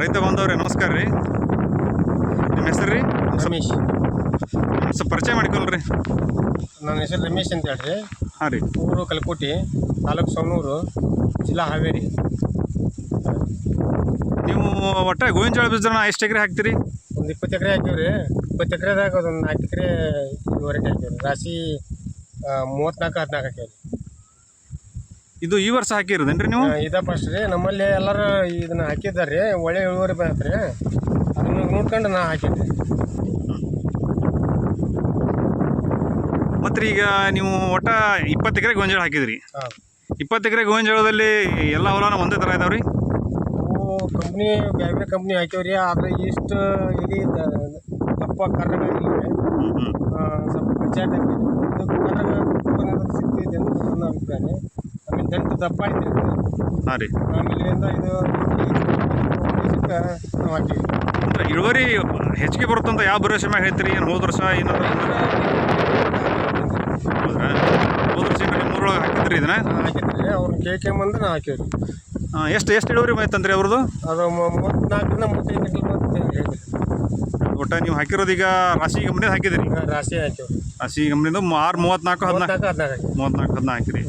ರೈತ ಬಾಂಧವ್ರೆ ನಮಸ್ಕಾರ ರೀ. ನಿಮ್ಮ ಹೆಸರು ರೀ? ರಮೇಶ್. ಸ್ವಲ್ಪ ಪರಿಚಯ ಮಾಡಿಕೊಳ್ರಿ. ನನ್ನ ಹೆಸರು ರಮೇಶ್ ಅಂತ ಹೇಳ್ರಿ. ಹಾಂ ರೀ. ಊರು ಕಲ್ಕೋಟಿ ತಾಲೂಕು ಸೊನ್ನೂರು ಜಿಲ್ಲಾ ಹಾವೇರಿ. ನೀವು ಒಟ್ಟೆ ಗೋವಿನ ಜೋಳ ಬೀಜನ ಎಷ್ಟು ಎಕರೆ ಹಾಕ್ತೀರಿ? ಒಂದು ಇಪ್ಪತ್ತು ಎಕರೆ ಹಾಕಿವ್ರಿ ಇಪ್ಪತ್ತು ಎಕರೆದಾಗ ಒಂದು ನಾಲ್ಕು ಎಕರೆ ಇವರೆಗೆ ಹಾಕಿವ್ರಿ ರಾಶಿ ಮೂವತ್ತ್ನಾಲ್ಕು ಹದಿನಾಲ್ಕು ಹಾಕಿವ್ರಿ ಇದು ಈ ವರ್ಷ ಹಾಕಿರೋದೇನ್ರಿ ನೀವು? ಇದ ಫಸ್ಟ್ ರೀ. ನಮ್ಮಲ್ಲಿ ಎಲ್ಲರೂ ಇದನ್ನ ಹಾಕಿದ್ದಾರೆ ಒಳ್ಳೆ ಇಳುವರಿ ಬರುತ್ತೆ ರೀ. ಅದನ್ನ ನೋಡ್ಕೊಂಡು ನಾ ಹಾಕಿದ್ದೆ. ಮತ್ತು ಈಗ ನೀವು ಒಟ್ಟ ಇಪ್ಪತ್ತು ಎಕರೆ ಗೋಂಜಾಳ ಹಾಕಿದ್ರಿ. ಹಾಂ. ಇಪ್ಪತ್ತು ಎಕರೆ ಗೋಂಜಾಳದಲ್ಲಿ ಜೋಳದಲ್ಲಿ ಎಲ್ಲ ಹೊಲನ ಒಂದೇ ಥರ ಇದಾವೆ ರೀ ಅವು ಕಂಪ್ನಿ ಬೇರೆ ಬೇರೆ ಕಂಪ್ನಿ ಹಾಕಿವ್ರಿ. ಆದ್ರೆ ಇಷ್ಟು ಇಲ್ಲಿ ತಪ್ಪ ದಪ್ಪ ಕರ್ನಾಟಕ ಇಲ್ಲ ಸ್ವಲ್ಪ ಪಂಚಾಯತ್ ಹಾಕಿದ್ವಿ ಇದು ಕರ್ನಾಟಕ ಸಿಗ್ತಿದೆ ಅಂತ ನನ್ನ ಅಭಿಪ್ರಾಯ ದಂಟು ದಪ್ಪ ಐತೆ. ಹಾಂ ರೀ. ಆಮೇಲೆ ಇಂದ ನಾವು ಅಂದ್ರೆ ಇಳುವರಿ ಹೆಚ್ಚಿಗೆ ಬರುತ್ತಂತ ಯಾವ ಭರವಸೆ ಮ್ಯಾಗ ಹೇಳ್ತೀರಿ? ಏನು ಹೋದ ವರ್ಷ ಏನಾದ್ರು ಹೌದ್ರಾ? ಹೋದ ವರ್ಷ ನಿಮ್ಮ ಮೂರೊಳಗೆ ಹಾಕಿದ್ರಿ ಇದನ್ನ? ಹಾಕಿದ್ರಿ. ಅವ್ರನ್ನ ಕೇಳ್ಕೊಂಬಂದು ನಾವು ಹಾಕಿವ್ರಿ. ಎಷ್ಟು ಎಷ್ಟು ಇಳುವರಿ ಬಂತಂದ್ರಿ ಅವ್ರದ್ದು? ಅದು ಮೂವತ್ತ್ನಾಲ್ಕರಿಂದ ಮೂವತ್ತೈದು ಬಂತು ಒಟ್ಟ ನೀವು ಹಾಕಿರೋದು ಈಗ ರಾಶಿ ಕಂಪ್ನಿದ ಹಾಕಿದಿರಿ? ರಾಶಿ ಹಾಕಿವ್ರಿ. ರಾಶಿ ಕಂಪ್ನಿದು ಆರು ಮೂವತ್ತ್ನಾಲ್ಕು ಹದಿನಾಲ್ಕು ಹದಿನಾಲ್ಕು ಮೂವತ್ತ್ನಾಲ್ಕು ಹದಿನಾಲ್ಕು ಹಾಕಿರಿ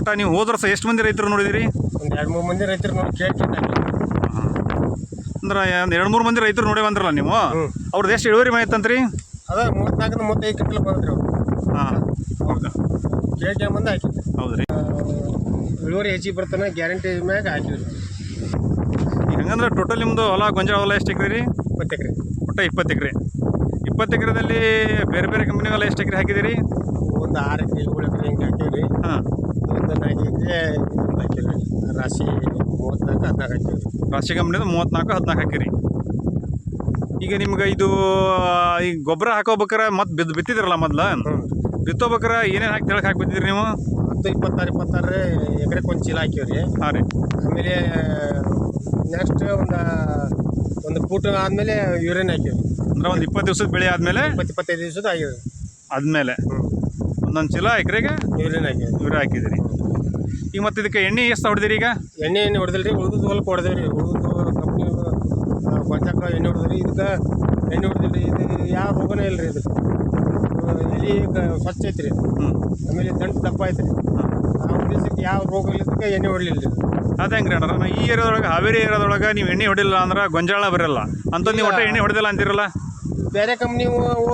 ಒಟ್ಟ ನೀವು ಹೋದ್ರ ಸಹ ಎಷ್ಟು ಮಂದಿ ರೈತರು ನೋಡಿದಿರಿ? ಒಂದು ಎರಡು ಮೂರು ಮಂದಿ ರೈತರು ನೋಡಿ ಕೇಳ್ಕೊಂಡು ಹಾಕಿವಿ ಅಂದ್ರೆ ಒಂದು ಎರಡು ಮೂರು ಮಂದಿ ರೈತರು ನೋಡಿ ಬಂದ್ರಲ್ಲ ನೀವು? ಅವ್ರದ್ದು ಎಷ್ಟು ಇಳುವರಿ ಮಾಹಿತಂತ್ರಿ ಅದ ಮೂವತ್ತ್ನಾಲ್ಕರಿಂದ ಮೂವತ್ತೈದು ಗಂಟೆ ಬಂದ್ರಿ ಹಾಂ. ಕೇಳ್ಕೊಂಬಂದು ಹಾಕಿದ್ರಿ ಹೌದು ರೀ ಇಳುವರಿ ಹೆಚ್ಚಿಗೆ ಬರ್ತಾನೆ ಗ್ಯಾರಂಟಿ ಮ್ಯಾಗ ಹಾಕಿವ್ರಿ ಈಗ ಹಂಗಂದ್ರೆ ಟೋಟಲ್ ನಿಮ್ಮದು ಹೊಲ ಗೊಂಜಾಳ ಹೊಲ ಎಷ್ಟು ಎಕರೆ ರೀ ಇಪ್ಪತ್ತು ಎಕರೆ. ಒಟ್ಟ ಇಪ್ಪತ್ತು ಎಕರೆ. ಇಪ್ಪತ್ತು ಎಕರೆದಲ್ಲಿ ಬೇರೆ ಬೇರೆ ಕಂಪ್ನಿ ಎಷ್ಟು ಎಕರೆ ಹಾಕಿದಿರಿ? ಒಂದು ಆರು ಎಕರೆ ಏಳು ಎಕರೆ ಹಿಂಗೆ ಹಾಕಿವ್ರಿ. ಹಾಂ. ನಾಲ್ಕು ಎಕರೆ ಇದೊಂದು ರಾಶಿ ಮೂವತ್ತ್ನಾಲ್ಕು ಹದಿನಾಲ್ಕು ಹಾಕಿರಿ. ರಾಶಿ ಕಂಪ್ನಿದು ಮೂವತ್ತ್ನಾಲ್ಕು ಹದಿನಾಲ್ಕು ಹಾಕಿರಿ. ಈಗ ನಿಮ್ಗೆ ಇದು ಈಗ ಗೊಬ್ಬರ ಹಾಕೋಬೇಕಾರೆ ಮತ್ತೆ ಬಿದ್ದು ಬಿತ್ತಿದ್ರಲ್ಲ ಮೊದ್ಲು? ಬಿತ್ತೋಬೇಕಾರ ಏನೇನು ಹಾಕಿ ತೆಳಗೆ ಹಾಕಿ ನೀವು? ಹತ್ತು ಇಪ್ಪತ್ತಾರು ಇಪ್ಪತ್ತಾರು ಎಕರೆಗೆ ಒಂದು ಚೀಲ ಹಾಕಿವ್ರಿ. ಹಾಂ ರೀ. ಆಮೇಲೆ ನೆಕ್ಸ್ಟ್ ಒಂದು ಒಂದು ಫೂಟ್ ಆದಮೇಲೆ ಯೂರಿನ್ ಹಾಕಿವ್ರಿ. ಅಂದ್ರೆ ಒಂದು ಇಪ್ಪತ್ತು ದಿವಸದ ಬೆಳೆ ಆದಮೇಲೆ? ಇಪ್ಪತ್ತು ಇಪ್ಪತ್ತೈದು ದಿವಸದ ಆಗಿವ್ರಿ. ಆದಮೇಲೆ. ಒಂದೊಂದು ಚೀಲ ಎಕರೆಗೆ ಯೂರಿನ್ ಹಾಕಿವ್ರಿ. ಯೂರಿಯ ಹಾಕಿದಿರಿ. ಈಗ ಮತ್ತೆ ಇದಕ್ಕೆ ಎಣ್ಣೆ ಎಷ್ಟು ಹೊಡೆದಿರಿ ಈಗ? ಎಣ್ಣೆ ಎಣ್ಣೆ ಹೊಡೆದಿಲ್ರಿ ಉಳಿದು ಹೊಲಕ್ಕೆ ಹೊಡೆದೇವ್ರಿ ಉಳಿದು ಕಂಪ್ನಿ ಗೊಂಜಾಕ ಎಣ್ಣೆ ಹೊಡೆದ್ರಿ ಇದಕ್ಕೆ ಎಣ್ಣೆ ಹೊಡೆದಿಲ್ರಿ. ಇದು ಯಾವ ರೋಗನೇ ಇಲ್ಲ ರೀ ಇದು. ಎಲೆ ಸ್ವಚ್ಛ ಐತೆ ರೀ ಆಮೇಲೆ ದಂಟು ದಪ್ಪ ಆ ಉದ್ದೇಶಕ್ಕೆ ಯಾವ ರೋಗ ಇಲ್ಲದಕ್ಕೆ ಎಣ್ಣೆ ಹೊಡಲಿಲ್ಲ ರೀ ಅದ ಹೆಂಗ್ರಿ ಅಣ್ಣ. ನಾ ಈ ಏರಿಯಾದೊಳಗೆ ಹಾವೇರಿ ಏರಿಯಾದೊಳಗೆ ನೀವು ಎಣ್ಣೆ ಹೊಡಿಲ್ಲ ಅಂದ್ರೆ ಗೊಂಜಾಳ ಬರಲ್ಲ. ಅಂತ ನೀವು ಒಟ್ಟು ಎಣ್ಣೆ ಹೊಡೆದಿಲ್ಲ ಅಂತಿರಲ್ಲ? ಬೇರೆ ಕಂಪ್ನಿ ಅವು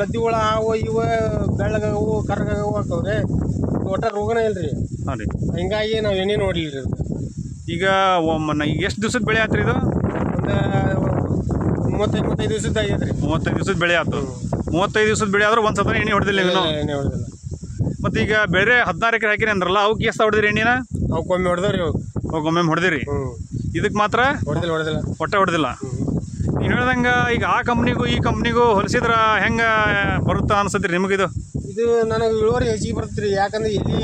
ಲದ್ದಿ ಹುಳ ಅವು ಇವು ಬೆಳ್ಳಗವು ಕರ್ಗವು ಹಾಕವ್ರೆ. ಒಟ್ಟ ರೋಗನೇ ಇಲ್ಲ ರೀ ಹಾಂ ರೀ. ಹಿಂಗಾಗಿ ನಾವು ಎಣ್ಣೆ ನೋಡಲಿಲ್ಲ ರೀ ಈಗ ಒಮ್ಮೆ ಈಗ ಎಷ್ಟು ದಿವ್ಸದ ಬೆಳೆ ಆತ್ರಿ ಇದು? ಒಂದು ಮೂವತ್ತೈದು ಮೂವತ್ತೈದು ದಿವಸದ ಆಗೈತೆ ರೀ ಮೂವತ್ತೈದು ದಿವ್ಸದ ಬೆಳೆ ಆತು. ಮೂವತ್ತೈದು ದಿವ್ಸದ ಬೆಳೆ ಆದ್ರೆ ಒಂದು ಸದನ ಎಣ್ಣೆ ಹೊಡೆದಿಲ್ಲ ಎಣ್ಣೆ ಹೊಡೆದಿಲ್ಲ. ಮತ್ತು ಈಗ ಬೇರೆ ಹದಿನಾರು ಎಕರೆ ಹಾಕಿರಿ ಅಂದ್ರಲ್ಲ ಅವಕ್ಕೆ ಎಷ್ಟು ಹೊಡೆದಿರಿ ಎಣ್ಣೆನ? ಅವಕ್ಕೊಮ್ಮೆ ಹೊಡೆದ್ರಿ ಅವಕ್ಕೊಮ್ಮೆ ಹೊಡೆದಿರಿ? ಇದಕ್ಕೆ ಮಾತ್ರ ಹೊಡೆದಿಲ್ಲ ಹೊಡೆದಿಲ್ಲ. ಹೊಟ್ಟೆ ಹೊಡೆದಿಲ್ಲ? ನೀವು ಹೇಳ್ದಂಗೆ ಈಗ ಆ ಕಂಪ್ನಿಗೂ ಈ ಕಂಪ್ನಿಗೂ ಹೊಲಿಸಿದ್ರೆ ಹೆಂಗೆ ಬರುತ್ತಾ ಅನ್ಸತ್ರಿ ನಿಮಗಿದು? ಇದು ನನಗೆ ಇಳುವರಿ ಹೆಚ್ಚಿಗೆ ಬರ್ತೈತಿ ರೀ ಯಾಕಂದ್ರೆ ಎಲಿ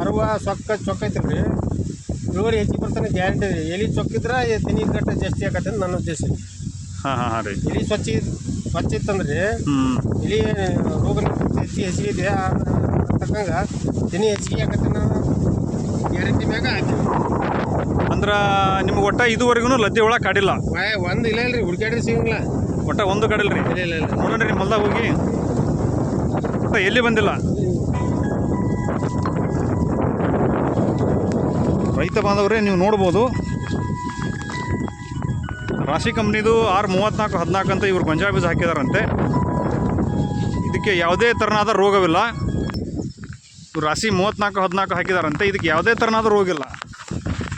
ಅರವ ಸೊಕ್ಕ ಚೊಕ್ಕ ಐತ್ರಿ ಇಳುವರಿ ಹೆಚ್ಚಿಗೆ ಬರ್ತಾನೆ ಗ್ಯಾರಂಟಿ ರೀ. ಎಲಿ ಚೊಕ್ಕಿದ್ರೆ ತೆನಿ ಕಟ್ಟ ಜಾಸ್ತಿ ಆಗತ್ತೆ ಅಂತ ನನ್ನ ಉದ್ದೇಶ. ಹಾಂ ಹಾಂ ಹಾಂ ರೀ. ಎಲಿ ಸ್ವಚ್ಛ ಇದ್- ಸ್ವಚ್ಛ ಇತ್ತಂದ್ರೆ. ಎಲಿ ರೋಗ ಹೆಚ್ಚಿ ಹೆಚ್ಚಿಗೆ ಇದೆ. ತಕ್ಕಂಗ ತೆನಿ ಹೆಚ್ಚಿಗೆ ಆಗತ್ತೆ ನಾನು ಗ್ಯಾರಂಟಿ ಮ್ಯಾಗ ಹಾಕಿ ಅಂದ್ರೆ ನಿಮ್ಗೆ ಒಟ್ಟ ಇದುವರೆಗೂ ಲದ್ದಿ ಒಳಗೆ ಕಾಡಿಲ್ಲ? ಒಂದು ಇಲ್ಲ ಇಲ್ರಿ. ಹುಡುಕಾಡ್ರಿ ಸಿಗಂಗಿಲ್ಲ. ಒಟ್ಟ ಒಂದು ಕಾಡಿಲ್ಲ ರೀ ಇಲ್ಲ ಇಲ್ಲ ಇಲ್ಲ. ನೋಡೋಣ ನಿಮ್ಮ ಹೊಲ್ದಾಗ ಹೋಗಿ. ಒಟ್ಟ ಎಲ್ಲಿ ಬಂದಿಲ್ಲ? ರೈತ ಬಾಂಧವರೇ, ನೀವು ನೋಡ್ಬೋದು. ರಾಶಿ ಕಂಪ್ನಿದು ಆರು ಮೂವತ್ತ್ನಾಲ್ಕು ಹದಿನಾಲ್ಕು ಅಂತ ಇವರು ಗೊಂಜಾಳ ಬೀಜ ಹಾಕಿದಾರಂತೆ. ಇದಕ್ಕೆ ಯಾವುದೇ ಥರನಾದ ರೋಗವಿಲ್ಲ. ರಾಶಿ ಮೂವತ್ತ್ನಾಲ್ಕು ಹದಿನಾಲ್ಕು ಹಾಕಿದಾರಂತೆ. ಇದಕ್ಕೆ ಯಾವುದೇ ಥರನಾದ ರೋಗಿಲ್ಲ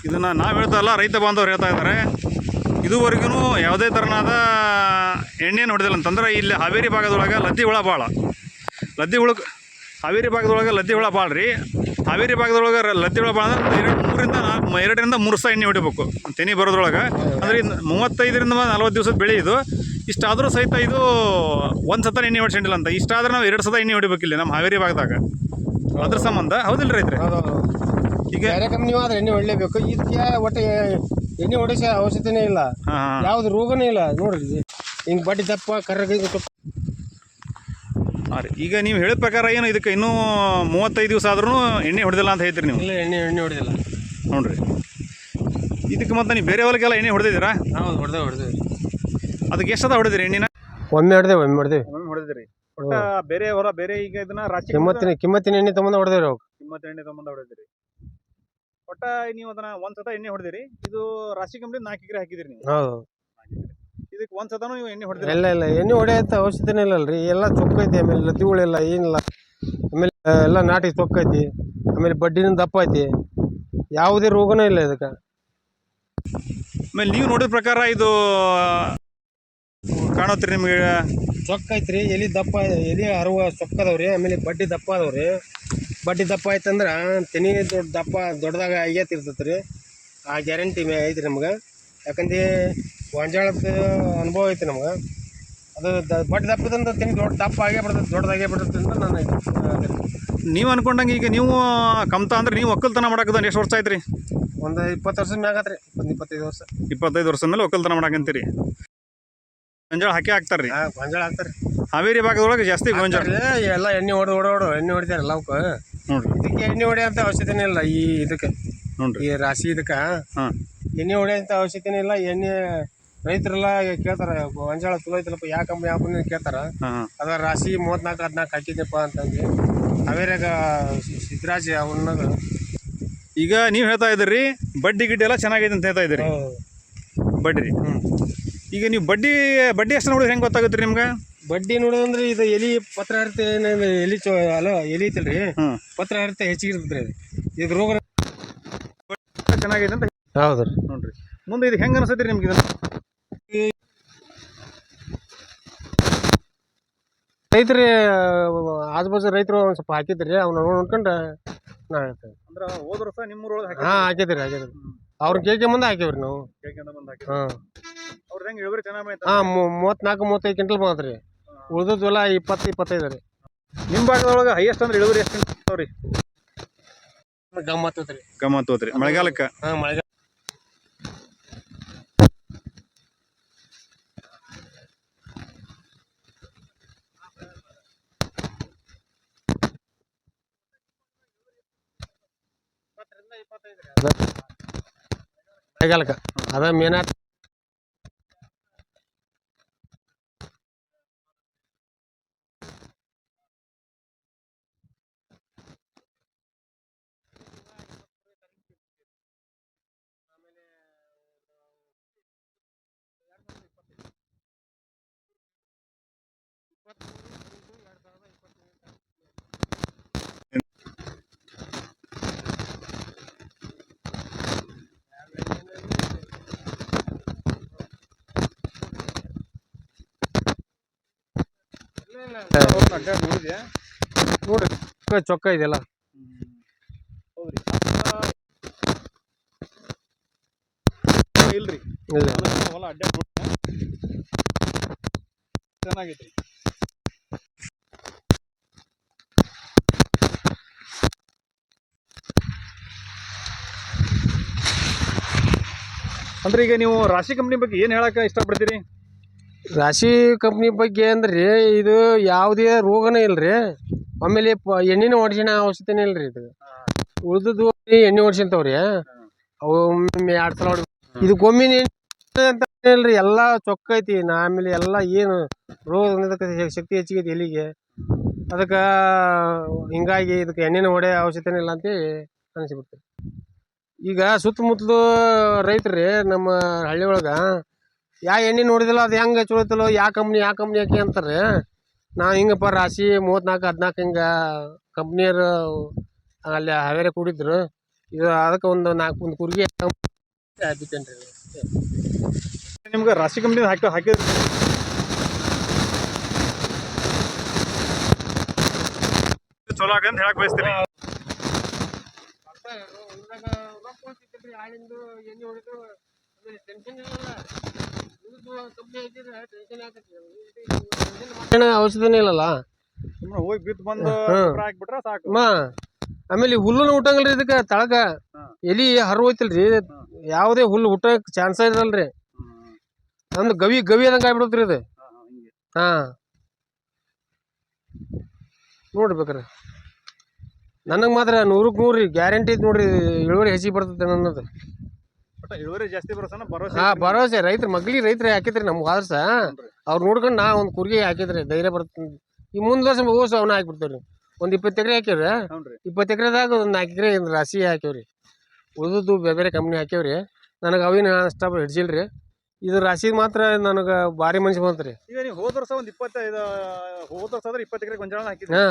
ಇದನ್ನು ನಾವು ಹೇಳ್ತಾ ಇಲ್ಲ, ರೈತ ಬಾಂಧವರು ಹೇಳ್ತಾ ಇದ್ದಾರೆ ಇದುವರೆಗೂ ಯಾವುದೇ ಥರನಾದ ಎಣ್ಣೆಯನ್ನು ಹೊಡೆದಿಲ್ಲ ಅಂತಂದ್ರೆ, ಇಲ್ಲಿ ಹಾವೇರಿ ಭಾಗದೊಳಗೆ ಲದ್ದಿ ಹುಳ ಭಾಳ ಲದ್ದಿ ಹುಳಕ್ಕೆ ಹಾವೇರಿ ಭಾಗದೊಳಗೆ ಲದ್ದಿ ಹುಳ ಭಾಳ ರೀ ಹಾವೇರಿ ಭಾಗದೊಳಗೆ ಲದ್ದಿ ಹುಳ ಭಾಳ ಅಂದ್ರೆ ಎರಡರಿಂದ ಮೂರು ಸಹ ಎಣ್ಣೆ ಹೊಡಿಬೇಕು. ತೆನಿ ಬರೋದ್ರೊಳಗೆ. ಅಂದರೆ ಮೂವತ್ತೈದರಿಂದ ನಲ್ವತ್ತು ದಿವಸದ ಬೆಳೆ ಇದು. ಇಷ್ಟಾದರೂ ಸಹಿತ ಇದು ಒಂದು ಸತ ಎಣ್ಣೆ ಹೊಡ್ಸಂಡಿಲ್ಲ ಅಂತ. ಇಷ್ಟಾದ್ರೆ ನಾವು ಎರಡು ಸತ ಎಣ್ಣೆ ಹೊಡಿಬೇಕಿಲ್ಲ ನಮ್ಮ ಹಾವೇರಿ ಭಾಗದಾಗ. ಅದ್ರ ಸಂಬಂಧ ಹೌದಿಲ್ಲ ರೈತರೆ? ಈಗ ನೀವು ಕಂಪ್ನಿ ಆದ್ರೆ ಎಣ್ಣೆ ಹೊಡಲೇಬೇಕು. ಇದಕ್ಕೆ ಒಟ್ಟು ಎಣ್ಣೆ ಹೊಡಿಸೋ ಅವಶ್ಯಕತೆನೇ ಇಲ್ಲ. ಯಾವ್ದು ರೋಗನೇ ಇಲ್ಲ. ನೋಡ್ರಿ ಹಿಂಗೆ ಬಡ್ಡಿ ದಪ್ಪ ಕರ್ರಗ ಈಗ ನೀವು ಹೇಳಿದ ಪ್ರಕಾರ ಏನು ಇದಕ್ಕೆ ಇನ್ನೂ ಮೂವತ್ತೈದು ದಿವಸ ಆದ್ರೂ ಎಣ್ಣೆ ಹೊಡೆದಿಲ್ಲ ಅಂತ ಹೇಳ್ತೀರಿ ನೀವು? ಇಲ್ಲ ಎಣ್ಣೆ ಎಣ್ಣೆ ಹೊಡೆದಿಲ್ಲ. ನೋಡ್ರಿ ಇದಕ್ಕೆ ಮತ್ತೆ ನೀವು ಬೇರೆ ಹೊಲಕ್ಕೆಲ್ಲ ಎಣ್ಣೆ ಹೊಡೆದಿದ್ದೀರಾ? ಹೌದು ಹೊಡೆದೇ ಹೊಡೆದೇವೆ. ಅದಕ್ಕೆ ಅದ ಹೊಡೆದಿರಿ ಎಣ್ಣಿನ? ಒಮ್ಮೆ ಹೊಡೆದೇವೆ ಒಮ್ಮೆ ಹೊಡೆದೇವೆ. ಒಮ್ಮೆ ಹೊಡೆದಿರಿ. ಒಟ್ಟ ಬೇರೆ ಹೊರ ಬೇರೆ ಈಗ ಇದನ್ನ ರಾಶಿ ಕಿಮ್ಮತ್ತಿನ ಕಿಮ್ಮತ್ತಿನ ಎಣ್ಣೆ ತೊಗೊಂಡು ಹೊಡೆದೇವ್ರಿ ಅವಾಗ. ಕಿಮ್ಮತ್ತು ಎಣ್ಣೆ ತಗೊಂಬಂದ ಹೊಡೆದಿರಿ. ಒಟ್ಟ ನೀವು ಅದನ್ನ ಒಂದ್ ಸತ ಎಣ್ಣೆ ಹೊಡೆದಿರಿ. ಇದು ರಾಶಿ ಕಂಪ್ನಿ ನಾಲ್ಕು ಎಕರೆ ಹಾಕಿದಿರಿ ನೀವು. ಹೌದು. ಇದಕ್ಕೆ ಒಂದ್ ಸತನೂ ನೀವು ಎಣ್ಣೆ ಹೊಡೆದಿರಿ. ಇಲ್ಲ ಇಲ್ಲ. ಎಣ್ಣೆ ಹೊಡೆಯಂತ ಔಷಧಿನೇ ಇಲ್ಲಲ್ರಿ ಎಲ್ಲ ಚೊಕ್ಕೈತಿ ಆಮೇಲೆ ಲತಿಗಳಿಲ್ಲ ಏನಿಲ್ಲ. ಆಮೇಲೆ ಎಲ್ಲ ನಾಟಿ ಚೊಕ್ಕೈತಿ ಆಮೇಲೆ ಬಡ್ಡಿನ ದಪ್ಪ ಐತಿ. ಯಾವುದೇ ರೋಗನೂ ಇಲ್ಲ ಇದಕ್ಕೆ. ಆಮೇಲೆ ನೀವು ನೋಡಿದ ಪ್ರಕಾರ ಇದು ಕಾಣತ್ರಿ ನಿಮಗೆ? ಚೊಕ್ಕ ಐತ್ರಿ ಎಲಿ ದಪ್ಪ ಎಲಿ ಹರುವ ಚೊಕ್ಕ ಅದಾವ್ರಿ ಆಮೇಲೆ ಬಡ್ಡಿ ದಪ್ಪ ಅದಾವ್ರಿ. ಬಡ್ಡಿ ದಪ್ಪ ಆಯ್ತಂದ್ರೆ ತೆನಿ ದೊಡ್ಡ ದಪ್ಪ ದೊಡ್ಡದಾಗ ಆಗೇತಿರ್ತೈತ್ರಿ ಆ ಗ್ಯಾರಂಟಿ ಮೇ ಐತ್ರಿ ನಮ್ಗೆ. ಯಾಕಂದ್ರೆ ಗೊಂಜಾಳದ ಅನುಭವ ಐತಿ ನಮ್ಗೆ. ಅದು ದ ಬಡ್ಡಿ ದಪ್ಪದಂದ್ರೆ ತೆನಿ ದೊಡ್ಡ ದಪ್ಪ ಆಗೇ ಬಿಡ್ತೈತೆ ದೊಡ್ಡದಾಗೇ ಬಿಡ್ತೈತೆ ಅಂತ ನಾನು ನೀವು ಅನ್ಕೊಂಡಂಗೆ ಈಗ ನೀವು ಕಮ್ತ ಅಂದ್ರೆ ನೀವು ಒಕ್ಕಲ್ತನ ಮಾಡಕದ ಎಷ್ಟು ವರ್ಷ ಆಯ್ತ್ರಿ? ಒಂದು ಇಪ್ಪತ್ತು ವರ್ಷದ ಮ್ಯಾಗ ಆತ್ರಿ ಒಂದು ಇಪ್ಪತ್ತೈದು ವರ್ಷ. ಇಪ್ಪತ್ತೈದು ವರ್ಷದ ಮೇಲೆ ಒಕ್ಕಲ್ತನ ಮಾಡಕಂತೀರಿ. ಗೊಂಜಾಳ ಹಾಕಿ ಹಾಕ್ತಾರ್ರಿ. ರೀ ಗೊಂಜಾಳ ಹಾಕ್ತಾರೆ ಹಾವೇರಿ ಭಾಗದೊಳಗೆ ಜಾಸ್ತಿ ಗೊಂಜಾಳ. ಎಲ್ಲ ಎಣ್ಣೆ ಹೊಡೆದು ಹೊಡೆ ಹೊಡೋ ಎಣ್ಣೆ ಹೊಡಿತಾರಲ್ಲ ಅವಕ್ಕೆ ನೋಡ್ರಿ. ಇದಕ್ಕೆ ಎಣ್ಣೆ ಹೊಡೆಯೋಂಥ ಅವಶ್ಯಕತೆನೇ ಇಲ್ಲ ಈ ಇದಕ್ಕೆ. ನೋಡ್ರಿ. ಈ ರಾಶಿ ಇದಕ್ಕೆ. ಹಾಂ. ಎಣ್ಣೆ ಅಂತ ಅವಶ್ಯಕತೆನೇ ಇಲ್ಲ ಎಣ್ಣೆ ರೈತರೆಲ್ಲ ಕೇಳ್ತಾರೆ ಗೊಂಜಾಳ ಚಲೋ ಐತಲ್ಲಪ್ಪ ಯಾವ ಕಂಪ್ನಿ ಯಾವ ಕಂಪ್ನಿ ಕೇಳ್ತಾರೆ. ಹಾಂ ಹಾಂ. ಅದ ರಾಶಿ ಮೂವತ್ನಾಲ್ಕು ಹದಿನಾಲ್ಕು ಹಾಕಿದ್ದೆಪ್ಪ ಅಂತಂದು. ಹಾವೇರಿಯಾಗ ಸಿದ್ಧರಾಜ ಅವನ್ನಾಗ ಈಗ ನೀವು ಹೇಳ್ತಾ ಇದ್ದೀರಿ ಬಡ್ಡಿ ಗಿಡ್ಡಿ ಎಲ್ಲ ಚೆನ್ನಾಗೈತೆ ಅಂತ ಹೇಳ್ತಾ ಇದ್ದೀರಿ. ಬಡ್ಡಿ. ರೀ ಈಗ ನೀವು ಬಡ್ಡಿ ಬಡ್ಡಿ ಎಷ್ಟು ನೋಡಿದ್ರೆ ಹೆಂಗೆ ಗೊತ್ತಾಗುತ್ತೆ ನಿಮ್ಗೆ? ಬಡ್ಡಿ ನೋಡೋದಂದ್ರೆ ಇದು ಎಲಿ ಪತ್ರ ಹರಿತೆ ಎಲಿ ಚೋ ಅಲ್ಲ ಎಲಿ ಐತಲ್ರಿ. ಹ್ಞೂ ಪತ್ರ ಹರಿತೆ ಹೆಚ್ಚಿಗೆ ಇರ್ತದೆ ರೀ ಇದು ರೋಗ ಚೆನ್ನಾಗೈತೆ ಅಂತ ಹೌದು ರೀ ನೋಡ್ರಿ. ಮುಂದೆ ಇದು ಹೆಂಗೆ ಅನಿಸುತ್ತೆ ನಿಮ್ಗೆ ಇದನ್ನ? ರೈತರು ಆಜು ಬಾಜು ರೈತರು ಒಂದು ಸ್ವಲ್ಪ ಹಾಕಿದ್ರಿ ಅವ್ನ ನೋಡ್ಕೊಂಡು ನಾ ಹೇಳ್ತೇವೆ ಅಂದ್ರೆ ಹೋದ ವರ್ಷ ನಿಮ್ಮೂರೊಳಗೆ ಹಾಕಿ ಹಾಂ ಹಾಕಿದ್ರಿ ಹಾಕಿದ್ರಿ. ಅವ್ರ ಕೇಕೆ ಮುಂದೆ ಹಾಕಿವ್ರಿ ನಾವು. ಕೇಳ್ಕೊಂಡ ಬಂದು ಹಾಕಿ ಹಾಂ. ಅವ್ರದ್ದು ಹೆಂಗೆ ಇಳುವರಿ ಚೆನ್ನಾಗಿ ಹಾಂ ಮೂವತ್ನಾಲ್ಕು ಮೂವತ್ತೈದು ಕ್ವಿಂಟಲ್ ಬಂದತ್ರಿ ಉಳ್ದದ್ದು ಎಲ್ಲ ಇಪ್ಪತ್ತು ಇಪ್ಪತ್ತೈದು ರೀ. ನಿಮ್ಮ ಭಾಗದೊಳಗೆ ಹೈಯೆಸ್ಟ್ ಅಂದ್ರೆ ಇಳುವರಿ ಎಷ್ಟು ಅವ್ರಿ ಗಮ್ಮತ್ ರೀ ಗಮತ್ ಹೋತ್ರಿ ಮಳೆಗಾಲಕ್ಕೆ? ಹಾಂ ಮಳೆಗಾಲ ಮಳೆಗಾಲಕ್ಕೆ ಅದ ನೋಡ್ರಿ ಚೊಕ್ಕ ಇದೆಲ್ಲ ಹೌದ್ರಿ ಇಲ್ರಿ. ಹೊಲ- ಹೊಲ ಅಡ್ಡ ಚೆನ್ನಾಗೈತ್ರಿ ಅಂದ್ರೆ ಈಗ ನೀವು ರಾಶಿ ಕಂಪ್ನಿ ಬಗ್ಗೆ ಏನು ಹೇಳಕ್ಕೆ ಇಷ್ಟಪಡ್ತೀರಿ? ರಾಶಿ ಕಂಪ್ನಿ ಬಗ್ಗೆ ಅಂದ್ರೆ ಇದು ಯಾವುದೇ ರೋಗನೇ ಇಲ್ಲ ರೀ ಆಮೇಲೆ ಪ ಎಣ್ಣಿನ ಹೊಡ್ಸಿನ ಇಲ್ಲ ರೀ ಇದು. ಉಳಿದದ್ದು ಎಣ್ಣೆ ಹೊಡ್ಸಿಂತವ್ರಿ ಅವು ಒಮ್ಮೆ ಎರಡು ಸಲ ಹೊಡ್ ಇದಕ್ಕೊಮ್ಮೆ ಅಂತ ಇಲ್ರಿ ಎಲ್ಲ ಚೊಕ್ಕ ಐತಿ. ನಾ ಆಮೇಲೆ ಎಲ್ಲ ಏನು ರೋಗ ಶಕ್ತಿ ಹೆಚ್ಚಿಗೆ ಐತಿ ಎಲ್ಲಿಗೆ. ಅದಕ್ಕೆ ಹಿಂಗಾಗಿ ಇದಕ್ಕೆ ಎಣ್ಣೆನ ಹೊಡೆ ಅವಶ್ಯಕತೆನೇ ಇಲ್ಲ ಅಂತೇಳಿ ಅನಿಸ್ಬಿಡ್ತು. ಈಗ ಸುತ್ತಮುತ್ತಲು ರೈತರು ನಮ್ಮ ಹಳ್ಳಿ ಒಳಗೆ ಯಾವ ಎಣ್ಣೆ ನೋಡಿದಿಲ್ಲ ಅದು ಹೆಂಗೆ ಚಲೋ ಐತಲ್ಲೋ ಯಾವ ಕಂಪ್ನಿ ಯಾವ ಕಂಪ್ನಿ ಹಾಕಿ ಅಂತಾರೆ. ನಾ ಹಿಂಗಪ್ಪ ರಾಶಿ ಮೂವತ್ನಾಲ್ಕು ಹದಿನಾಲ್ಕು ಹಿಂಗೆ ಕಂಪ್ನಿಯರು ಅಲ್ಲಿ ಹಾವೇರಿ ಕೂಡಿದ್ರು. ಇದು ಅದಕ್ಕೆ ಒಂದು ನಾಲ್ಕು ಒಂದು ಕುರ್ಗಿ ಬಿತ್ತೇನೆ ರೀ ನಿಮ್ಗೆ ರಾಶಿ ಕಂಪ್ನಿ ಹಾಕಿ ಹಾಕಿ ಚಲೋ ಆಗಂತ ಹೇಳಕ್ ಬಯಸ್ತೀರಿ ಔಷಧಿನೇ ಇಲ್ಲಲ್ಲ? ಸುಮ್ಮನೆ ಹೋಗಿ ಬಿದ್ದು ಬಂದು ಹ್ಮ್. ಗೊಬ್ರ ಹಾಕ್ಬಿಟ್ರೆ ಸಾಕು. ಮಾ ಆಮೇಲೆ ಈ ಹುಲ್ಲುನು ಹುಟ್ಟಂಗಿಲ್ರಿ ಇದಕ್ಕೆ ತಳಗ? ಹಾ. ಎಲಿ ಹರ ಹೋಯ್ತಿಲ್ರಿ ಯಾವುದೇ ಹುಲ್ಲು ಹುಟ್ಟಕ್ ಚಾನ್ಸ ಇರಲ್ರಿ. ಅಂದ್ ಗವಿ ಗವಿ ಅದಂಗ ಆಗ್ಬಿಡತ್ರಿ ಇದು. ಹಾ ನೋಡ್ರಿ ನನಗೆ ಮಾತ್ರ ನೂರಕ್ಕೆ ನೂರು ರೀ ಗ್ಯಾರಂಟಿ ಐತಿ ನೋಡ್ರಿ ಇಳುವರಿ ಹೆಚ್ಚಿಗೆ ಬರ್ತೈತೆ ನನ್ನದು. ಇಳುವರಿ ಜಾಸ್ತಿ ಬರೋಸನ ಭರೋಸೆ ಹಾ ಭರವಸೆ. ರೈತರ ಮಗ್ಳಿಗೆ ರೈತರು ಹಾಕಿದ್ರಿ ನಮ್ಗೆ ವಾರ್ಸ ಹ್ಞೂನ್ರಿ. ಅವ್ರು ನೋಡ್ಕೊಂಡು ನಾ ಒಂದು ಕುರ್ಗಿ ಹಾಕಿದ್ರಿ ಧೈರ್ಯ ಬರ್ತೀನಿ ಈ ಮುಂದೆ ವರ್ಷ ಹೋಸ ಅವನ್ನ ಹಾಕ್ಬಿಡ್ತೇವ್ರಿ ಒಂದು ಇಪ್ಪತ್ತು ಎಕರೆ ಹಾಕ್ಯವ್ರಿ. ಇಪ್ಪತ್ತು ಎಕರೆದಾಗ ಒಂದು ನಾಲ್ಕು ಎಕರೆ ರಾಶಿ ಹಾಕ್ಯವ್ರಿ. ಉಳಿದದ್ದು ಬೇರೆ ಬೇರೆ ಕಂಪ್ನಿ ಹಾಕ್ಯವ್ರಿ. ನನಗೆ ಅವಿನ ಸ್ಟಾಪ್ ಹಿಡ್ಸಿಲ್ರಿ ಇದು ರಾಶಿ ಮಾತ್ರ ನನಗೆ ಭಾರಿ ಮನ್ಸಿ ಬಂತ್ರಿ. ಈಗ ನೀವು ಹೋದ ವರ್ಷ ಒಂದು ಇಪ್ಪತ್ತೈದು ಹೋದ ವರ್ಷ ಅಂದ್ರೆ ಇಪ್ಪತ್ತು ಎಕರೆ ಗೊಂಜಾಳ ಹಾಕಿದ್ರಿ. ಹಾ.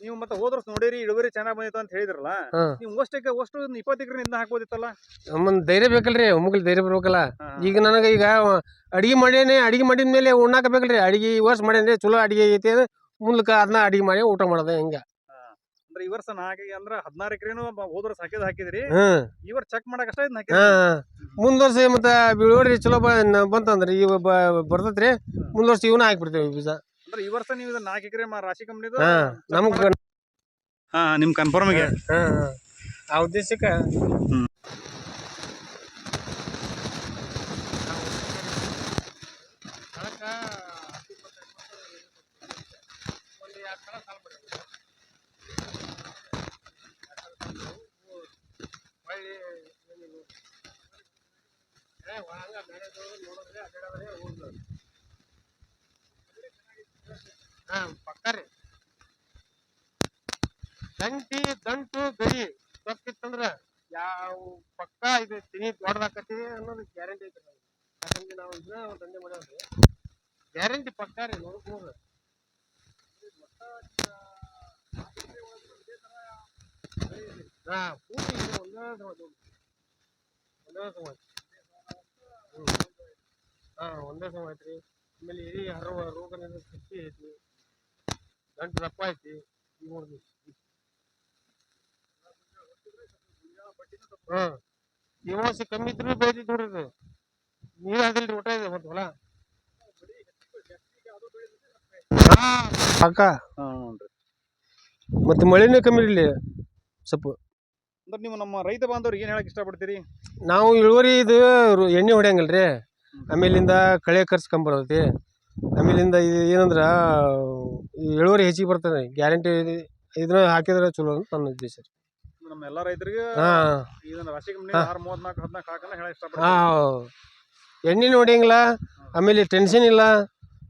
ನೀವು ಮತ್ತೆ ಹೋದ್ರ ನೋಡಿರಿ ಇಳುವರಿ ಚೆನ್ನಾಗಿ ಬಂದಿತ್ತು ಅಂತ ಹೇಳಿದ್ರಲ್ಲ ಹಾ. ನೀವು ಅಷ್ಟಕ್ಕೆ ಅಷ್ಟು ಇಪ್ಪತ್ತು ಎಕರೆ ಇಂದ ಹಾಕ್ಬೋದಿತ್ತಲ್ಲ? ನಮ್ಮನ್ನ ಧೈರ್ಯ ಬೇಕಲ್ರಿ ಒಮ್ಮಗಲ್ ಧೈರ್ಯ ಬರ್ಬೇಕಲ್ಲ. ಹಾ. ಈಗ ನನಗೆ ಈಗ ಅಡಿಗೆ ಮಾಡೇನೆ ಅಡಿಗೆ ಮಾಡಿದ ಮೇಲೆ ಉಣ್ಣಾಕ ಬೇಕಲ್ರಿ ಅಡಿಗೆ ಈ ವರ್ಷ ಮಾಡೇನಿ ಚಲೋ ಅಡಿಗೆ ಐತಿ ಮುಂದಕ್ಕ ಅದನ್ನ ಅಡಿಗೆ ಮಾಡಿ ಊಟ ಮಾಡೋದು ಹೆಂಗ. ಅಂದ್ರೆ ಈ ವರ್ಷ ಅಂದ್ರೆ ಹದಿನಾರು ಎಕರೆನು ಹೋದ್ರ ಸಾಕಿದ್ ಹಾಕಿದ್ ಹಾಕಿದ್ರಿ ಹ್ಮ್ ಈ ವರ್ಷ ಚೆಕ್ ಮಾಡಕ್ ಅಷ್ಟೇ ಹಾ ಮುಂದ್ ವರ್ಷ ಮತ್ತೆ ಇಳುವರಿ ಚಲೋ ಬ ನ- ಬಂತಂದ್ರಿ ಇವ ಬರ್ತೈತ್ರಿ ಮುಂದ್ ವರ್ಷ ಇವನ್ನ ಹಾಕ್ಬಿಡ್ತೇವೆ ಬೀಜ ಅಂದ್ರೆ ಈ ವರ್ಷ ನೀವು ಇದನ್ನ ನಾಲ್ಕು ಎಕರೆ ರಾಶಿ ಕಂಪ್ನಿದು ಹಾ ನಮ್ಗೆ ಹಾ ನಿಮ್ ಕನ್ಫರ್ಮ್ ಆಗಿ ಹಾ. ಆ ಉದ್ದೇಶಕ್ಕೆ ಪಕ್ಕರಿ ದಂಟಿ ದಂಟು ಗರಿ ಗೊತ್ತಿತ್ತಂದ್ರ ಯಾವ ಪಕ್ಕ ಇದು ತಿನಿ ದೊಡ್ಡದಾಕತಿ ಅನ್ನೋದು ಗ್ಯಾರಂಟಿ ಐತಿ. ಯಾಕಂದ್ರೆ ನಾವು ಇದನ್ನ ದಂಧೆ ಮಾಡ್ಯಾವ್ರಿ. ಗ್ಯಾರಂಟಿ ಪಕ್ಕ ರೀ ನೋಡ್ರಿ ಹಾ, ಪೂರ್ತಿ ಇದು ಒಂದೇ. ಒಂದೇ ಸಮ. ಹಾ, ಒಂದೇ ಸಮ ಐತ್ರಿ. ಆಮೇಲೆ ಎರಿ ಹರವ ರೋಗ ನಿರೋಧಕ ಶಕ್ತಿ ಐತಿ ಗಂಟು ದಪ್ಪ ಐತಿ ಹಾ ಜೀವಾಂಶ ಕಮ್ಮಿ ಇದ್ರೂ ಬೆಳಿತೈತಿ ದೂರ ಇದು ನೀರ್ ಹಾಕಿಲ್ರಿ ಊಟ ಇದೆ ಮತ್ತೆ ಹೊಲ ಅಕ್ಕ ಮತ್ತೆ ಮಳೆನೇ ಕಮ್ಮಿ ಇರಲಿ ಸ್ವಲ್ಪ ಅಂದ್ರೆ ನೀವು ನಮ್ಮ ರೈತ ಬಾಂಧವ್ರಿಗೆ ಏನ್ ಹೇಳಕ್ ಇಷ್ಟಪಡ್ತೀರಿ ನಾವು ಇಳುವರಿ ಇದು ರು- ಎಣ್ಣೆ ಹೊಡ್ಯಂಗಿಲ್ರಿ ಆಮೇಲಿಂದ ಕಳೆ ಕರ್ಸ್ಕೊಂಬರ್ತೈತಿ ಆಮೇಲಿಂದ ಇದು ಏನಂದ್ರೆ ಈ ಇಳುವರಿ ಹೆಚ್ಚಿಗೆ ಬರ್ತದೆ. ಗ್ಯಾರಂಟಿ ಇದನ್ನ ಹಾಕಿದ್ರೆ ಚಲೋ ಅಂತ ನನ್ನ ಉದ್ದೇಶ ರೀ. ನಮ್ಮ ಎಲ್ಲಾ ರೈತರಿಗೆ ಹಾಂ. ಇದನ್ನ ರಾಶಿ ಕಂಪ್ನಿ. ಆರು ಮೂವತ್ನಾಲ್ಕು ಹದಿನಾಲ್ಕು ಹೇಳಕ್ ಹಾ ಹಾಂ ಎಣ್ಣೆ ಹೊಡ್ಯಂಗಿಲ್ಲ ಆಮೇಲೆ ಟೆನ್ಷನ್ ಇಲ್ಲ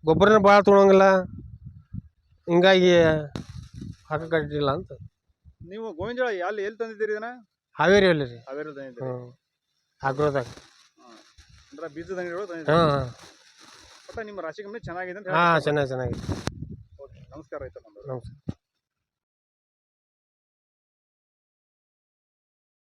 ಗೊಬ್ಬರನ ಭಾಳ ತೊಗೊಳಂಗಿಲ್ಲ ಹಿಂಗಾಗಿ ಹಾಕಕ್ಕಾಗಿಲ್ಲ ಅಂತ. ನೀವು ಗೋವಿಂಜಾಳ ಎಲ್ಲಿ ಎಲ್ಲಿ ತಂದಿದ್ದೀರಿ ಇದನ್ನ? ಹಾವೇರಿ ಅಲ್ಲಿ ರೀ. ಹಾವೇರಿ ತಂದಿದ್ದೀರಿ. ಹ್ಞೂ ಆಗ್ರೋದಾಗ ಅಂದ್ರೆ ಬೀಜದ ಅಂಗಡಿಗಳು ತಂದಿದ್ದೀರಿ. ಹಾಂ. ಒಟ್ಟ ನಿಮ್ಮ ರಾಶಿ ಕಂಪ್ನಿ ಚೆನ್ನಾಗಿದೆ ಅಂತ ಹಾಂ ಚೆನ್ನಾಗಿ ಚೆನ್ನಾಗಿ ಇಷ್ಟಪಡ್ತೀನಿ. ಓಕೆ ನಮಸ್ಕಾರ ರೈತ ಬಾಂಧವ್ರೆ. ನಮಸ್ಕಾರ